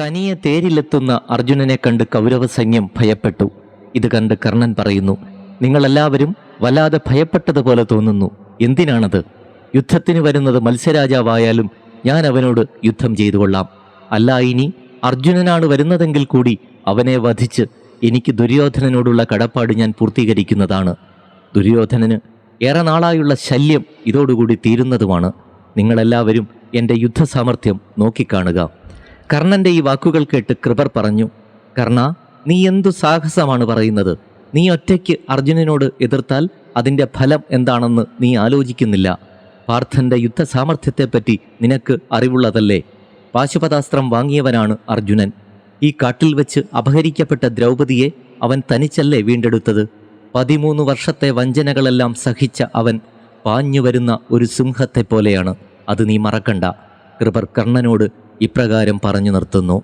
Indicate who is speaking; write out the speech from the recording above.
Speaker 1: തനിയെ തേരിലെത്തുന്ന അർജുനനെ കണ്ട് കൗരവ സൈന്യം ഭയപ്പെട്ടു. ഇത് കണ്ട് കർണൻ പറയുന്നു നിങ്ങളെല്ലാവരും വല്ലാതെ ഭയപ്പെട്ടതുപോലെ തോന്നുന്നു. എന്തിനാണത്? യുദ്ധത്തിന് വരുന്നത് മത്സ്യരാജാവായാലും ഞാൻ അവനോട് യുദ്ധം ചെയ്തു കൊള്ളാം അല്ല ഇനി അർജുനനാണ് വരുന്നതെങ്കിൽ കൂടി അവനെ വധിച്ച് എനിക്ക് ദുര്യോധനനോടുള്ള കടപ്പാട് ഞാൻ പൂർത്തീകരിക്കുന്നതാണ്. ദുര്യോധനന് ഏറെ നാളായുള്ള ശല്യം ഇതോടുകൂടി തീരുന്നതുമാണ്. നിങ്ങളെല്ലാവരും എന്റെ യുദ്ധസാമർഥ്യം നോക്കിക്കാണുക. കർണന്റെ ഈ വാക്കുകൾ കേട്ട് കൃപർ പറഞ്ഞു കർണ നീ എന്തു സാഹസമാണ് പറയുന്നത്? നീ ഒറ്റയ്ക്ക് അർജുനനോട് എതിർത്താൽ അതിന്റെ ഫലം എന്താണെന്ന് നീ ആലോചിക്കുന്നില്ല. പാർത്ഥന്റെ യുദ്ധസാമർഥ്യത്തെപ്പറ്റി നിനക്ക് അറിവുള്ളതല്ലേ? പാശുപതാസ്ത്രം വാങ്ങിയവനാണ് അർജുനൻ. ഈ കാട്ടിൽ വെച്ച് അപഹരിക്കപ്പെട്ട ദ്രൗപതിയെ അവൻ തനിച്ചല്ലേ വീണ്ടെടുത്തത്? പതിമൂന്ന് വർഷത്തെ വഞ്ചനകളെല്ലാം സഹിച്ച അവൻ പാഞ്ഞു വരുന്ന ഒരു സിംഹത്തെ പോലെയാണ് അത് നീ മറക്കണ്ട. കൃപർ കർണനോട് ഇപ്രകാരം പറഞ്ഞു നിർത്തുന്നു.